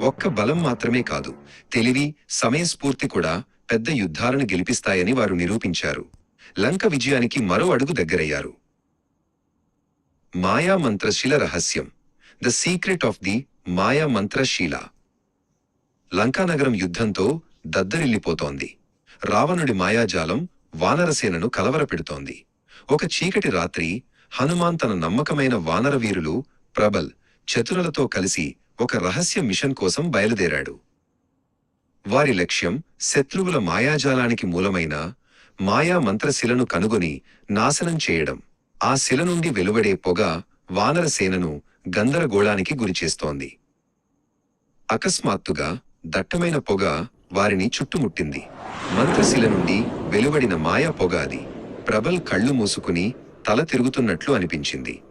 ఒక్క బలం మాత్రమే కాదు తెలివి సమయస్ఫూర్తి కూడా పెద్ద యుద్ధాలను గెలిపిస్తాయని వారు నిరూపించారు. లంక విజయానికి మరో అడుగు దగ్గరయ్యారు. మాయా మంత్రశిల రహస్యం. ద సీక్రెట్ ఆఫ్ ది మాయామంత్రశీల లంకానగరం యుద్ధంతో దద్దరిల్లిపోతోంది. రావణుడి మాయాజాలం వానరసేనను కలవరపెడుతోంది. ఒక చీకటి రాత్రి హనుమాన్ తన నమ్మకమైన వానర వీరులు ప్రబల్ చతురలతో కలిసి ఒక రహస్య మిషన్ కోసం బయలుదేరాడు. వారి లక్ష్యం శత్రువుల మాయాజాలానికి మూలమైన మాయా మంత్రశిలను కనుగొని నాశనం చేయడం. ఆ శిల నుండి వెలువడే పొగ వానర సేనను గందరగోళానికి గురిచేస్తోంది అకస్మాత్తుగా దట్టమైన పొగ వారిని చుట్టుముట్టింది. మంత్రశిల నుండి వెలువడిన మాయా పొగ అది ప్రబల్ కళ్ళు మూసుకుని తల తిరుగుతున్నట్లు అనిపించింది.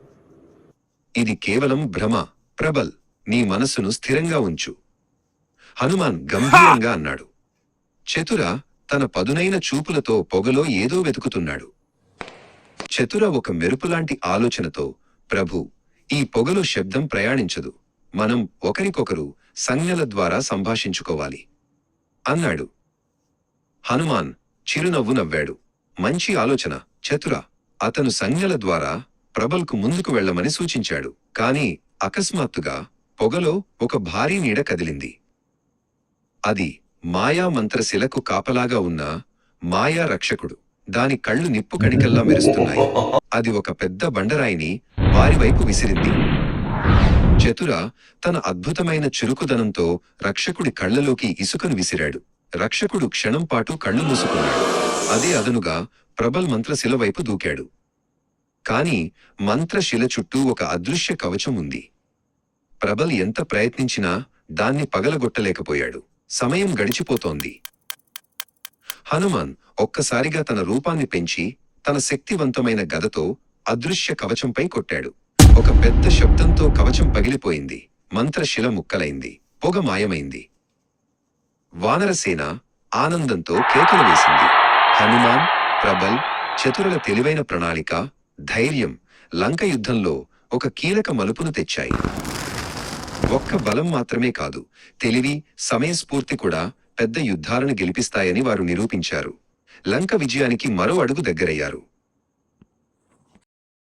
ఇది కేవలం భ్రమ ప్రబల్. నీ మనసును స్థిరంగా ఉంచు. హనుమాన్ గంభీరంగా అన్నాడు. చతుర తన పదునైన చూపులతో పొగలో ఏదో వెతుకుతున్నాడు. చతుర ఒక మెరుపులాంటి ఆలోచనతో ప్రభు ఈ పొగలో శబ్దం ప్రయాణించదు. మనం ఒకరికొకరు సంజ్ఞల ద్వారా సంభాషించుకోవాలి అన్నాడు. హనుమాన్ చిరునవ్వు నవ్వాడు. మంచి ఆలోచన చతుర. అతను సంజ్ఞల ద్వారా ప్రబల్కు ముందుకు వెళ్ళమని సూచించాడు. కాని అకస్మాత్తుగా పొగలో ఒక భారీ నీడ కదిలింది. అది మాయా మంత్రశిలకు కాపలాగా ఉన్న మాయా రక్షకుడు. దాని కళ్ళు నిప్పు కణికల్లా మెరుస్తున్నాయి. అది ఒక పెద్ద బండరాయిని వారివైపు విసిరింది. చతుర తన అద్భుతమైన చురుకుదనంతో రక్షకుడి కళ్ళలోకి ఇసుకను విసిరాడు. రక్షకుడు క్షణం పాటు కళ్ళు మూసుకున్నాడు. అదే అదనుగా ప్రబల్ మంత్రశిల వైపు దూకాడు. కాని మంత్రశిల చుట్టూ ఒక అదృశ్య కవచం ఉంది. ప్రబల్ ఎంత ప్రయత్నించినా దాన్ని పగలగొట్టలేకపోయాడు. సమయం గడిచిపోతోంది. హనుమాన్ ఒక్కసారిగా తన రూపాన్ని పెంచి తన శక్తివంతమైన గదతో అదృశ్య కవచంపై కొట్టాడు. ఒక పెద్ద శబ్దంతో కవచం పగిలిపోయింది. మంత్రశిల ముక్కలైంది. పొగ మాయమైంది. వానరసేన ఆనందంతో కేకలు వేసింది. హనుమాన్ ప్రబల్ చతురుల తెలివైన ప్రణాళిక ధైర్యం లంక యుద్ధంలో ఒక కీలక మలుపును తెచ్చాయి. ఒక్క బలం మాత్రమే కాదు తెలివి సమయస్ఫూర్తి కూడా పెద్ద యుద్ధాలను గెలిపిస్తాయని వారు నిరూపించారు. లంక విజయానికి మరో అడుగు దగ్గరయ్యారు.